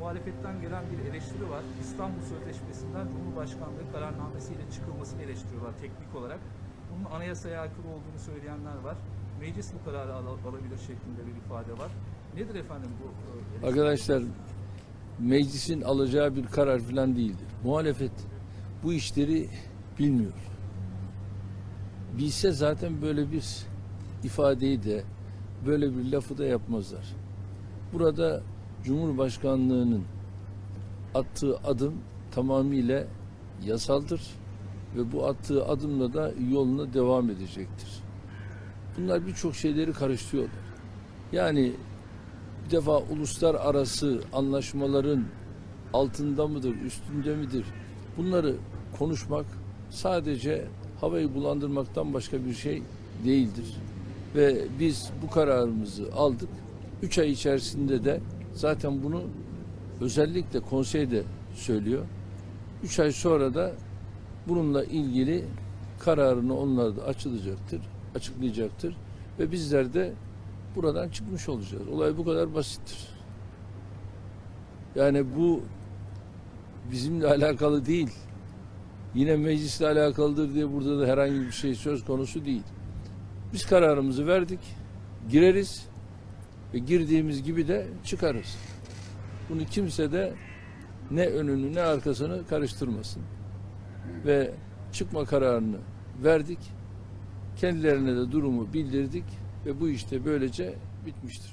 muhalefetten gelen bir eleştiri var. İstanbul Sözleşmesi'nden Cumhurbaşkanlığı kararnamesiyle çıkılmasını eleştiriyorlar teknik olarak. Bunun anayasaya aykırı olduğunu söyleyenler var. Meclis bu kararı al- alabilir şeklinde bir ifade var. Nedir efendim bu e, eleştiri? Arkadaşlar meclisin alacağı bir karar falan değildir. Muhalefet bu işleri bilmiyor. Bilse zaten böyle bir ifadeyi de böyle bir lafı da yapmazlar. Burada Cumhurbaşkanlığının attığı adım tamamıyla yasaldır ve bu attığı adımla da yoluna devam edecektir. Bunlar birçok şeyleri karıştırıyorlar. Yani bir defa uluslararası anlaşmaların altında mıdır, üstünde midir? Bunları konuşmak sadece havayı bulandırmaktan başka bir şey değildir. Ve biz bu kararımızı aldık. Üç ay içerisinde de zaten bunu özellikle konsey de söylüyor. Üç ay sonra da bununla ilgili kararını onlar da açılacaktır, açıklayacaktır. Ve bizler de buradan çıkmış olacağız. Olay bu kadar basittir. Yani bu bizimle alakalı değil. Yine meclisle alakalıdır diye burada da herhangi bir şey söz konusu değil. Biz kararımızı verdik. Gireriz ve girdiğimiz gibi de çıkarız. Bunu kimse de ne önünü ne arkasını karıştırmasın. Ve çıkma kararını verdik. Kendilerine de durumu bildirdik ve bu işte böylece bitmiştir.